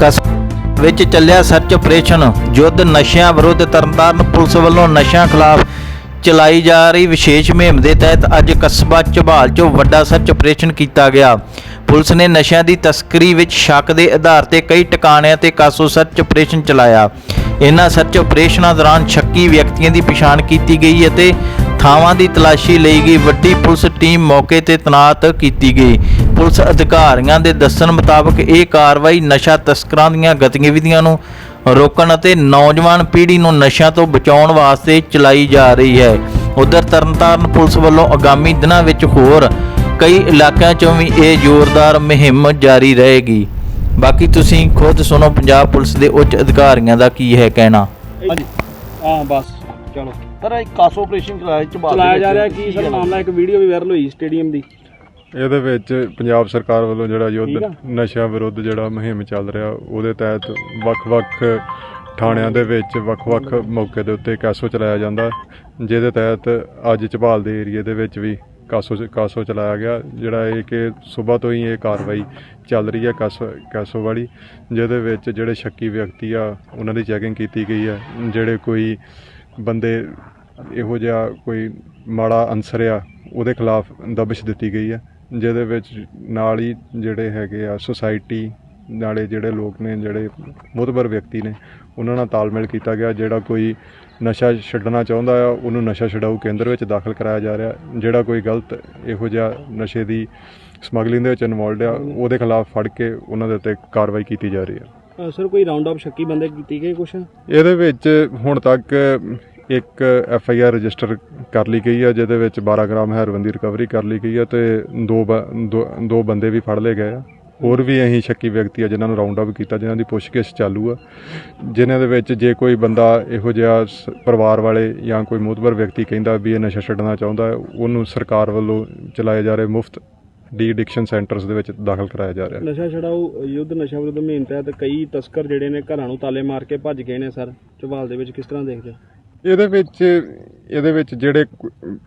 ਕਸ ਵਿੱਚ ਚੱਲਿਆ ਸਰਚ ਆਪਰੇਸ਼ਨ ਯੁੱਧ ਨਸ਼ਿਆਂ ਵਿਰੁੱਧ ਤਰਨਤਾਰਨ ਪੁਲਿਸ ਵੱਲੋਂ ਨਸ਼ਿਆਂ ਖਿਲਾਫ ਚਲਾਈ ਜਾ ਰਹੀ ਵਿਸ਼ੇਸ਼ ਮੁਹਿੰਮ ਦੇ ਤਹਿਤ ਅੱਜ ਕਸਬਾ ਝਬਾਲ 'ਚੋਂ ਵੱਡਾ ਸਰਚ ਆਪਰੇਸ਼ਨ ਕੀਤਾ ਗਿਆ। ਪੁਲਿਸ ਨੇ ਨਸ਼ਿਆਂ ਦੀ ਤਸਕਰੀ ਵਿੱਚ ਸ਼ੱਕ ਦੇ ਆਧਾਰ ਤੇ ਕਈ ਟਿਕਾਣਿਆਂ ਤੇ ਕਾਸੋ ਸਰਚ ਆਪਰੇਸ਼ਨ ਚਲਾਇਆ। ਇਹਨਾਂ ਸਰਚ ਆਪਰੇਸ਼ਨਾਂ ਦੌਰਾਨ ਸ਼ੱਕੀ ਵਿਅਕਤੀਆਂ ਦੀ ਪਛਾਣ ਕੀਤੀ ਗਈ ਅਤੇ ਥਾਵਾਂ ਦੀ ਤਲਾਸ਼ੀ ਲਈ ਗਈ। ਵੱਡੀ ਪੁਲਿਸ ਟੀਮ ਮੌਕੇ ਤੇ ਤੈਨਾਤ ਕੀਤੀ ਗਈ। ਪੁਲਿਸ ਅਧਿਕਾਰੀਆਂ ਦੇ ਦੱਸਣ ਮੁਤਾਬਕ ਇਹ ਕਾਰਵਾਈ ਨਸ਼ਾ ਤਸਕਰਾਂ ਦੀਆਂ ਗਤੀਵਿਧੀਆਂ ਨੂੰ ਰੋਕਣ ਅਤੇ ਨੌਜਵਾਨ ਪੀੜ੍ਹੀ ਨੂੰ ਨਸ਼ਿਆਂ ਤੋਂ ਬਚਾਉਣ ਵਾਸਤੇ ਚਲਾਈ ਜਾ ਰਹੀ ਹੈ। ਉਧਰ ਤਰਨਤਾਰਨ ਪੁਲਿਸ ਵੱਲੋਂ ਆਗਾਮੀ ਦਿਨਾਂ ਵਿੱਚ ਹੋਰ ਕਈ ਇਲਾਕਿਆਂ 'ਚੋਂ ਵੀ ਇਹ ਜ਼ੋਰਦਾਰ ਮੁਹਿੰਮ ਜਾਰੀ ਰਹੇਗੀ। ਬਾਕੀ ਤੁਸੀਂ ਖੁਦ ਸੁਣੋ ਪੰਜਾਬ ਪੁਲਿਸ ਦੇ ਉੱਚ ਅਧਿਕਾਰੀਆਂ ਦਾ ਕੀ ਹੈ ਕਹਿਣਾ। ਹਾਂਜੀ। ਹਾਂ, ਬਸ। ਚਲੋ ਸਰ ਇੱਕ ਕਾਸੋ ਆਪਰੇਸ਼ਨ ਚਲਾਇਆ ਝਬਾਲ ਦੇ ਚਲਾਇਆ ਜਾ। ਰਿਹਾ ਕੀ ਸਰ ਮਾਮਲਾ ਇੱਕ ਵੀਡੀਓ ਵੀ ਵਾਇਰਲ ਹੋਈ ਸਟੇਡੀਅਮ ਦੀ ਇਹਦੇ ਵਿੱਚ ਪੰਜਾਬ ਸਰਕਾਰ ਵੱਲੋਂ ਜਿਹੜਾ। ਯੁੱਧ ਨਸ਼ਿਆਂ ਵਿਰੁੱਧ ਜਿਹੜਾ ਮੁਹਿੰਮ ਚੱਲ ਰਿਹਾ ਉਹਦੇ ਤਹਿਤ ਵੱਖ-ਵੱਖ ਥਾਣਿਆਂ ਦੇ ਵਿੱਚ ਵੱਖ-ਵੱਖ ਮੌਕੇ ਦੇ ਉੱਤੇ ਕਾਸੋ ਚਲਾਇਆ ਜਾਂਦਾ ਜਿਹਦੇ ਤਹਿਤ ਅੱਜ ਝਬਾਲ ਦੇ ਏਰੀਏ ਦੇ ਵਿੱਚ ਵੀ ਕਾਸੋ ਕਾਸੋ ਚਲਾਇਆ ਗਿਆ ਜਿਹੜਾ ਇਹ ਕਿ ਸਵੇਰ ਤੋਂ ਹੀ ਇਹ ਕਾਰਵਾਈ ਚੱਲ ਰਹੀ ਹੈ ਕਾਸੋ ਕਾਸੋ ਵਾਲੀ ਜਿਹਦੇ ਵਿੱਚ ਜਿਹੜੇ ਸ਼ੱਕੀ ਵਿਅਕਤੀ ਆ ਉਹਨਾਂ ਦੀ ਚੈਕਿੰਗ ਕੀਤੀ ਗਈ ਹੈ ਜਿਹੜੇ ਕੋਈ ਬੰਦੇ ਇਹੋ ਜਿਹਾ ਕੋਈ ਮਾੜਾ ਅਨਸਰ ਆ, ਉਹਦੇ ਖਿਲਾਫ ਦਬਿਸ਼ ਦਿੱਤੀ ਗਈ ਹੈ, ਜਿਹਦੇ ਵਿੱਚ ਨਾਲ ਹੀ ਜਿਹੜੇ ਹੈਗੇ ਆ ਸੁਸਾਇਟੀ ਨਾਲੇ ਜਿਹੜੇ ਲੋਕ ਨੇ, ਜਿਹੜੇ ਮੁਤਬਰ ਵਿਅਕਤੀ ਨੇ, ਉਹਨਾਂ ਨਾਲ ਤਾਲਮੇਲ ਕੀਤਾ ਗਿਆ, ਜਿਹੜਾ ਕੋਈ ਨਸ਼ਾ ਛੱਡਣਾ ਚਾਹੁੰਦਾ ਆ, ਉਹਨੂੰ ਨਸ਼ਾ ਛਡਾਊ ਕੇਂਦਰ ਵਿੱਚ ਦਾਖਲ ਕਰਾਇਆ ਜਾ ਰਿਹਾ, ਜਿਹੜਾ ਕੋਈ ਗਲਤ ਇਹੋ ਜਿਹਾ ਨਸ਼ੇ ਦੀ ਸਮਗਲਿੰਗ ਦੇ ਵਿੱਚ ਇਨਵੋਲਡ ਆ, ਉਹਦੇ ਖਿਲਾਫ ਫੜ ਕੇ ਉਹਨਾਂ ਦੇ ਉੱਤੇ ਕਾਰਵਾਈ ਕੀਤੀ ਜਾ ਰਹੀ ਹੈ। ਸਰ ਕੋਈ ਰਾਉਂਡ ਅਪ ਸ਼ੱਕੀ ਬੰਦੇ ਕੀਤੀ ਗਏ ਕੁਛ? ਇਹਦੇ ਵਿੱਚ ਹੁਣ ਤੱਕ ਇੱਕ ਐਫ ਆਈ ਆਰ ਰਜਿਸਟਰ ਕਰ ਲਈ ਗਈ ਹੈ ਜਿਹਦੇ ਵਿੱਚ 12 ਗ੍ਰਾਮ ਹੈਰੋਇਨ ਦੀ ਰਿਕਵਰੀ ਕਰ ਲਈ ਗਈ ਹੈ ਤੇ ਦੋ ਬ- ਦੋ- ਦੋ ਬੰਦੇ ਵੀ ਫੜ ਲਏ ਗਏ ਆ। ਹੋਰ ਵੀ ਅਸੀਂ ਸ਼ੱਕੀ ਵਿਅਕਤੀ ਆ ਜਿਨ੍ਹਾਂ ਨੂੰ ਰਾਉਂਡ ਅਪ ਕੀਤਾ ਜਿਨ੍ਹਾਂ ਦੀ ਪੁੱਛਗਿੱਛ ਚਾਲੂ ਆ। ਜਿਨ੍ਹਾਂ ਦੇ ਵਿੱਚ ਜੇ ਕੋਈ ਬੰਦਾ ਇਹੋ ਜਿਹਾ ਸ- ਪਰਿਵਾਰ ਵਾਲੇ ਜਾਂ ਕੋਈ ਮੋਤਬਰ ਵਿਅਕਤੀ ਕਹਿੰਦਾ ਵੀ ਇਹ ਨਸ਼ਾ ਛੱਡਣਾ ਚਾਹੁੰਦਾ ਹੈ, ਉਹਨੂੰ ਸਰਕਾਰ ਵੱਲੋਂ ਚਲਾਏ ਜਾ ਰਹੇ ਮੁਫਤ ਡੀ ਐਡਿਕਸ਼ਨ ਸੈਂਟਰਸ ਦੇ ਵਿੱਚ ਦਾਖਲ ਕਰਾਇਆ ਜਾ ਰਿਹਾ। ਨਸ਼ਾ ਛਡਾਊ, ਯੁੱਧ ਨਸ਼ਾ ਵਿਰੁੱਧ ਮੁਹਿੰਮ ਤਹਿਤ ਕਈ ਤਸਕਰ ਜਿਹੜੇ ਨੇ ਘਰਾਂ ਨੂੰ ਤਾਲੇ ਮਾਰ ਕੇ ਭੱਜ ਗਏ ਨੇ, ਸਰ। ਝਵਾਲ ਦੇ ਵਿੱਚ ਕਿਸ ਤਰ੍ਹਾਂ ਦੇਖਦੇ ਇਹਦੇ ਵਿੱਚ ਇਹਦੇ ਵਿੱਚ ਜਿਹੜੇ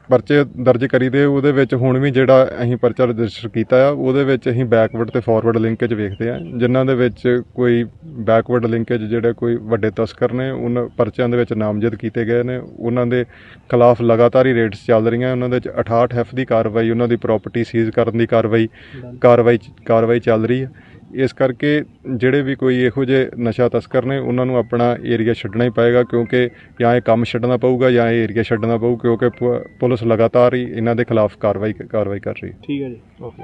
ਪਰਚੇ ਦਰਜ ਕਰੀਦੇ ਉਹਦੇ ਵਿੱਚ ਹੁਣ ਵੀ ਜਿਹੜਾ ਅਸੀਂ ਪਰਚਾ ਰਜਿਸਟਰ ਕੀਤਾ ਆ ਉਹਦੇ ਵਿੱਚ ਅਸੀਂ ਬੈਕਵਰਡ ਤੇ ਫਾਰਵਰਡ ਲਿੰਕੇਜ ਵੇਖਦੇ ਆ ਜਿਨ੍ਹਾਂ ਦੇ ਵਿੱਚ ਕੋਈ ਬੈਕਵਰਡ ਲਿੰਕੇਜ ਜਿਹੜੇ ਕੋਈ ਵੱਡੇ ਤਸਕਰ ਨੇ ਉਹਨਾਂ ਪਰਚਿਆਂ ਦੇ ਵਿੱਚ ਨਾਮਜ਼ਦ ਕੀਤੇ ਗਏ ਨੇ ਉਹਨਾਂ ਦੇ ਖਿਲਾਫ ਲਗਾਤਾਰ ਹੀ ਰੇਡਸ ਚੱਲ ਰਹੀਆਂ ਉਹਨਾਂ ਦੇ ਵਿੱਚ 68 ਐਫ ਦੀ ਕਾਰਵਾਈ ਉਹਨਾਂ ਦੀ ਪ੍ਰਾਪਰਟੀ ਸੀਜ਼ ਕਰਨ ਦੀ ਕਾਰਵਾਈ ਕਾਰਵਾਈ ਕਾਰਵਾਈ ਚੱਲ ਰਹੀ ਹੈ ਇਸ ਕਰਕੇ ਜਿਹੜੇ ਵੀ ਕੋਈ ਇਹੋ ਜਿਹੇ ਨਸ਼ਾ ਤਸਕਰ ਨੇ, ਉਹਨਾਂ ਨੂੰ ਆਪਣਾ ਏਰੀਆ ਛੱਡਣਾ ਹੀ ਪਏਗਾ, ਕਿਉਂਕਿ ਜਾਂ ਇਹ ਕੰਮ ਛੱਡਣਾ ਪਊਗਾ ਜਾਂ ਇਹ ਏਰੀਆ ਛੱਡਣਾ ਪਊ, ਕਿਉਂਕਿ ਪੁ- ਪੁਲਿਸ ਲਗਾਤਾਰ ਹੀ ਇਹਨਾਂ ਦੇ ਖਿਲਾਫ ਕਾਰਵਾਈ ਕਾਰਵਾਈ ਕਰ ਰਹੀ ਹੈ। ਠੀਕ ਹੈ ਜੀ, ਓਕੇ।